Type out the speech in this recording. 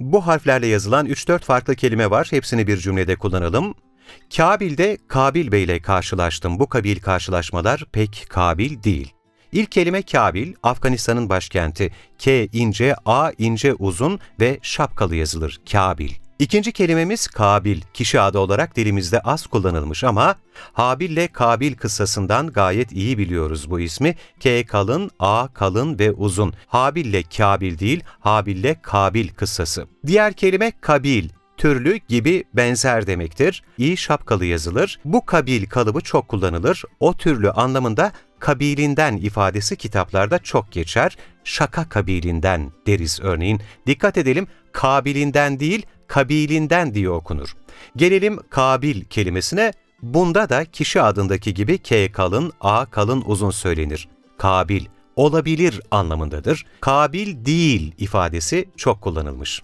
Bu harflerle yazılan 3-4 farklı kelime var. Hepsini bir cümlede kullanalım. Kabil'de Kabil Bey ile karşılaştım. Bu kabil karşılaşmalar pek kabil değil. İlk kelime Kabil, Afganistan'ın başkenti. K ince, A ince uzun ve şapkalı yazılır. Kabil. İkinci kelimemiz Kabil. Kişi adı olarak dilimizde az kullanılmış ama Habil ile Kabil kıssasından gayet iyi biliyoruz bu ismi. K kalın, A kalın ve uzun. Habil ile Kabil değil, Habil ile Kabil kıssası. Diğer kelime Kabil türlü gibi benzer demektir. İyi şapkalı yazılır. Bu kabil kalıbı çok kullanılır. O türlü anlamında kabilinden ifadesi kitaplarda çok geçer. Şaka kabilinden deriz örneğin. Dikkat edelim kabilinden değil kabilinden diye okunur. Gelelim kabil kelimesine. Bunda da kişi adındaki gibi K kalın, A kalın uzun söylenir. Kabil, olabilir anlamındadır. Kabil değil ifadesi çok kullanılmış.